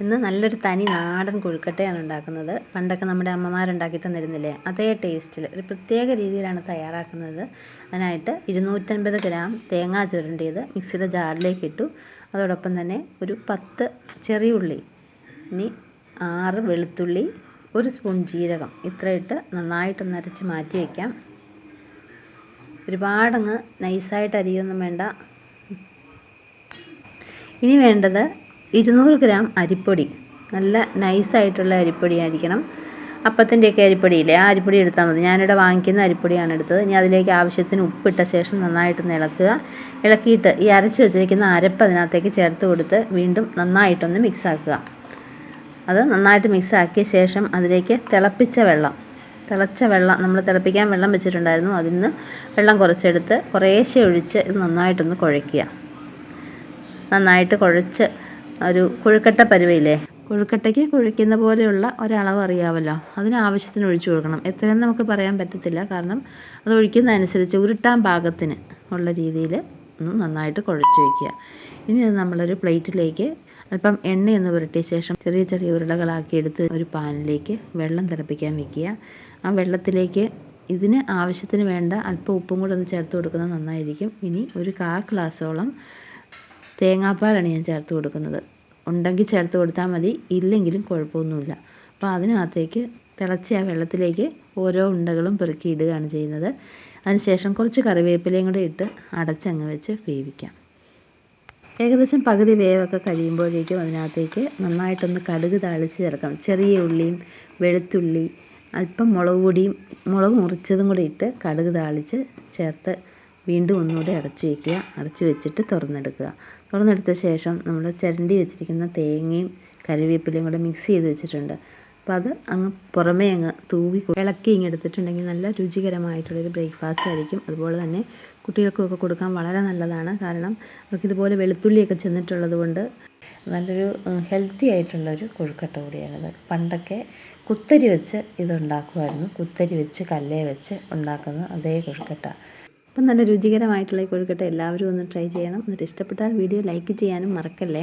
ഇന്ന് നല്ലൊരു തനി നാടൻ കൊഴുക്കട്ടയാണ് ഉണ്ടാക്കുന്നത്. പണ്ടൊക്കെ നമ്മുടെ അമ്മമാരുണ്ടാക്കി തന്നിരുന്നില്ലേ? അതേ ടേസ്റ്റിൽ ഒരു പ്രത്യേക രീതിയിലാണ് തയ്യാറാക്കുന്നത്. അതിനായിട്ട് ഇരുന്നൂറ്റൻപത് ഗ്രാം തേങ്ങ ചുരണ്ടിയത് മിക്സിയുടെ ജാറിലേക്ക് ഇട്ടു. അതോടൊപ്പം തന്നെ ഒരു പത്ത് ചെറിയ ഉള്ളി ഇനി ആറ് വെളുത്തുള്ളി ഒരു സ്പൂൺ ജീരകം. ഇത്ര ഇട്ട് നന്നായിട്ടൊന്ന് അരച്ച് മാറ്റി വയ്ക്കാം ഒരുപാടങ്ങ് നൈസായിട്ട് അരിയൊന്നും വേണ്ട. ഇനി വേണ്ടത് ഇരുന്നൂറ് ഗ്രാം അരിപ്പൊടി. നല്ല നൈസായിട്ടുള്ള അരിപ്പൊടി ആയിരിക്കണം അപ്പത്തിന്റെയൊക്കെ അരിപ്പൊടിയില്ലേ? ആ അരിപ്പൊടി എടുത്താൽ മതി. ഞാനിവിടെ വാങ്ങിക്കുന്ന അരിപ്പൊടിയാണ് എടുത്തത്. ഇനി അതിലേക്ക് ആവശ്യത്തിന് ഉപ്പിട്ട ശേഷം നന്നായിട്ടൊന്ന് ഇളക്കുക. ഇളക്കിയിട്ട് ഈ അരച്ച് വെച്ചിരിക്കുന്ന അരപ്പ് അതിനകത്തേക്ക് ചേർത്ത് കൊടുത്ത് വീണ്ടും നന്നായിട്ടൊന്ന് മിക്സാക്കുക. അത് നന്നായിട്ട് മിക്സാക്കിയ ശേഷം അതിലേക്ക് തിളപ്പിച്ച വെള്ളം. തിളച്ച വെള്ളം നമ്മൾ തിളപ്പിക്കാൻ വെള്ളം വെച്ചിട്ടുണ്ടായിരുന്നു. അതിൽ നിന്ന് വെള്ളം കുറച്ചെടുത്ത് കുറേശ്ശെ ഒഴിച്ച് ഇത് നന്നായിട്ടൊന്ന് കുഴയ്ക്കുക. നന്നായിട്ട് കുഴച്ച് ഒരു കൊഴുക്കട്ട പരുവയില്ലേ? കൊഴുക്കട്ടയ്ക്ക് കുഴിക്കുന്ന പോലെയുള്ള ഒരളവ് അറിയാമല്ലോ അതിന് ആവശ്യത്തിന് ഒഴിച്ചു കൊടുക്കണം. എത്രയെന്ന് നമുക്ക് പറയാൻ പറ്റത്തില്ല. കാരണം അത് ഒഴിക്കുന്നതനുസരിച്ച് ഉരുട്ടാൻ പാകത്തിന് ഉള്ള രീതിയിൽ ഒന്ന് നന്നായിട്ട് കുഴച്ച് വയ്ക്കുക. ഇനി അത് നമ്മളൊരു പ്ലേറ്റിലേക്ക് അല്പം എണ്ണയൊന്ന് പുരട്ടിയ ശേഷം ചെറിയ ചെറിയ ഉരുളകളാക്കി എടുത്ത് ഒരു പാനിലേക്ക് വെള്ളം തിളപ്പിക്കാൻ വെക്കുക ആ വെള്ളത്തിലേക്ക് ഇതിന് ആവശ്യത്തിന് വേണ്ട അല്പം ഉപ്പും കൂടെ ഒന്ന് ചേർത്ത് കൊടുക്കുന്നത് നന്നായിരിക്കും. ഇനി ഒരു കാ ഗ്ലാസ്സോളം തേങ്ങാപ്പാലാണ് ഞാൻ ചേർത്ത് കൊടുക്കുന്നത്. ഉണ്ടെങ്കിൽ ചേർത്ത് കൊടുത്താൽ മതി. ഇല്ലെങ്കിലും കുഴപ്പമൊന്നുമില്ല. അപ്പോൾ അതിനകത്തേക്ക് തിളച്ച ആ വെള്ളത്തിലേക്ക് ഓരോ ഉണ്ടകളും പെറുക്കി ഇടുകയാണ് ചെയ്യുന്നത്. അതിനുശേഷം കുറച്ച് കറിവേപ്പിലയും കൂടെ ഇട്ട് അടച്ചങ്ങ് വെച്ച് വേവിക്കാം. ഏകദേശം പകുതി വേവൊക്കെ കഴിയുമ്പോഴേക്കും അതിനകത്തേക്ക് നന്നായിട്ടൊന്ന് കടുക് താളിച്ച് ചേർക്കാം. ചെറിയ ഉള്ളിയും വെളുത്തുള്ളി അല്പം മുളക് പൊടിയും മുളക് മുറിച്ചതും കൂടി ഇട്ട് കടുക് താളിച്ച് ചേർത്ത് വീണ്ടും ഒന്നുകൂടി അടച്ചു വയ്ക്കുക. അടച്ചു വെച്ചിട്ട് തുറന്നെടുക്കുക. തുറന്നെടുത്ത ശേഷം നമ്മൾ ചിരണ്ടി വെച്ചിരിക്കുന്ന തേങ്ങയും കറിവേപ്പിലയും കൂടെ മിക്സ് ചെയ്ത് വെച്ചിട്ടുണ്ട്. അപ്പോൾ അത് അങ്ങ് പുറമേ അങ്ങ് തൂവി ഇളക്കി ഇങ്ങ് എടുത്തിട്ടുണ്ടെങ്കിൽ നല്ല രുചികരമായിട്ടുള്ളൊരു ബ്രേക്ക്ഫാസ്റ്റ് ആയിരിക്കും. അതുപോലെ തന്നെ കുട്ടികൾക്കൊക്കെ കൊടുക്കാൻ വളരെ നല്ലതാണ്. കാരണം അവർക്കിതുപോലെ വെളുത്തുള്ളിയൊക്കെ ചെന്നിട്ടുള്ളത് കൊണ്ട് നല്ലൊരു ഹെൽത്തി ആയിട്ടുള്ളൊരു കൊഴുക്കട്ട കൂടിയാണത് പണ്ടൊക്കെ കുത്തരി വെച്ച് ഇതുണ്ടാക്കുമായിരുന്നു. കുത്തരി വെച്ച് കല്ലേ വെച്ച് ഉണ്ടാക്കുന്ന അതേ കൊഴുക്കട്ട. അപ്പം നല്ല രുചികരമായിട്ടുള്ള ഈ കൊഴുക്കട്ട എല്ലാവരും ഒന്ന് ട്രൈ ചെയ്യണം. എന്നിട്ട് ഇഷ്ടപ്പെട്ടാൽ വീഡിയോ ലൈക്ക് ചെയ്യാനും മറക്കല്ലേ?